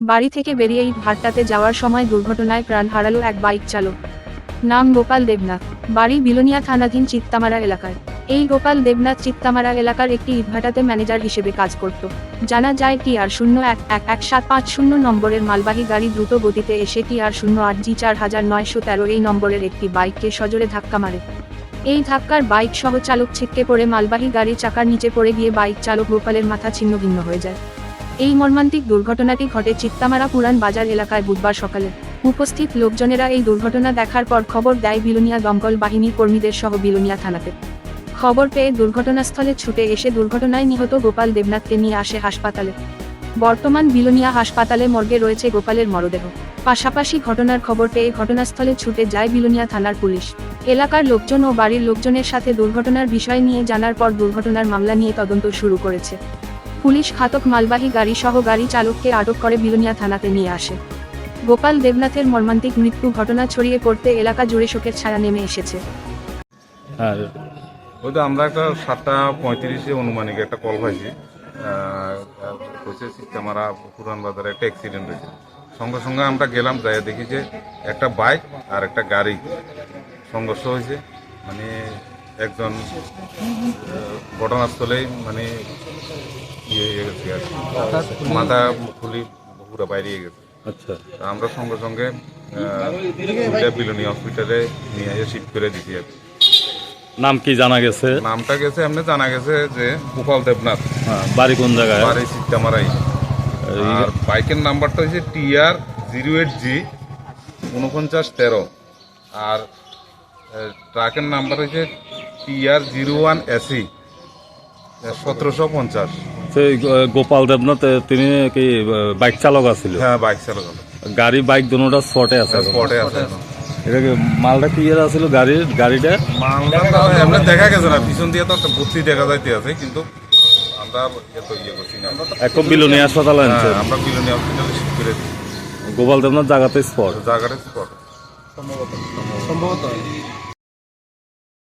বাড়ি থেকে বেরিয়ে ইট ভাট্টাতে যাওয়ার সময় দুর্ঘটনায় প্রাণ হারালো এক বাইক চালক। নাম গোপাল দেবনাথ। বাড়ি বিলোনিয়া থানাধীন চিত্তামারা এলাকায়। এই গোপাল দেবনাথ চিত্তামারা এলাকার একটি ইটভাটাতে ম্যানেজার হিসেবে কাজ করত। জানা যায় টি আর শূন্য এক এক এক, সাত, পাঁচ, শূন্য নম্বরের মালবাহী গাড়ি দ্রুত গতিতে এসে টি আর শূন্য আট, জি চার হাজার নয়শো তেরো এই নম্বরের একটি বাইককে সজোরে ধাক্কা মারে। এই ধাক্কার বাইক সহ চালক ছিটকে পড়ে মালবাহী গাড়ির চাকার নিচে পড়ে গিয়ে বাইক চালক গোপালের মাথা ছিন্ন ভিন্ন হয়ে যায়। এই মর্মান্তিক দুর্ঘটনাটি ঘটে চিত্তামারা পুরান বাজার এলাকায় বুধবার সকালে। উপস্থিত লোকজনেরা এই দুর্ঘটনা দেখার পর খবর দেয় বিলোনিয়া দমকল বাহিনীর কর্মীদের সহ বিলোনিয়া থানাতে। খবর পেয়ে দুর্ঘটনাস্থলে ছুটে এসে দুর্ঘটনায় নিহত গোপাল দেবনাথকে নিয়ে আসে হাসপাতালে। বর্তমান বিলোনিয়া হাসপাতালে মর্গে রয়েছে গোপালের মরদেহ। পাশাপাশি ঘটনার খবর পেয়ে ঘটনাস্থলে ছুটে যায় বিলোনিয়া থানার পুলিশ। এলাকার লোকজন ও বাড়ির লোকজনের সাথে দুর্ঘটনার বিষয় নিয়ে জানার পর দুর্ঘটনার মামলা নিয়ে তদন্ত শুরু করেছে। পুলিশ ঘাতক মালবাহী গাড়ি সহ গাড়ি চালককে আটক করে বিলোনিয়া থানাতে নিয়ে আসে। গোপাল দেবনাথের মর্মান্তিক মৃত্যু ঘটনা ছড়িয়ে পড়তে এলাকা জুড়ে শোকের ছায়া নেমে এসেছে। আর ওই তো আমরা একটা সাতটা পঁয়ত্রিশে অনুমানিক একটা কল পাইছি। হচ্ছে সিস্টেমারা পুরান বাজারে একটা অ্যাক্সিডেন্ট হয়েছে। সঙ্গে সঙ্গে আমরা গেলাম যাই দেখি যে একটা বাইক আর একটা গাড়ি সংঘর্ষ হয়েছে। মানে একজন ঘটনাস্থলেই মানে ইয়ে হয়ে গেছে আর কি। মাথা খুলি পুরো বাইরে গেছে। আচ্ছা। তা আমরা সঙ্গে সঙ্গে আহ, বিলোনি হসপিটালে নিয়ে এসে শিফট করে দিছি আর কি। নাম কি জানা গেছে? নামটা গেছে এমনি জানা গেছে যে গোপাল দেবনাথ। হ্যাঁ, বাড়ি কোন জায়গায়? বাড়ি সিস্টামারাই আর বাইকের নাম্বারটা হচ্ছে টিআর জিরো এইট জি উনপঞ্চাশ তেরো। আর আহ, ট্রাকের নাম্বার হচ্ছে টিআর জিরো ওয়ান এসি। সতেরোশো পঞ্চাশ। সেই গোপাল দেবনাথ তিনি কি বাইক চালক আছিল? হ্যাঁ বাইক চালক গাড়ি বাইক দুটোটা স্পটে আছে। স্পটে আছে। এটা কি মালটা কি ইয়ে আছিল গাড়ির গাড়িটা? মালটা এমনি দেখা গেছে না পিছন দিয়ে তো একটা বুদ্ধি দেখা যাইতে আছে কিন্তু আমরা এত ইয়ে করছি না। এক বিলনি হাসপাতালে আনছে হ্যাঁ, আমরা বিলোনি হসপিটালে শিফট করে গোপাল দেবনাথ জায়গাতে স্পট জায়গাটা স্পট সম্ভবত।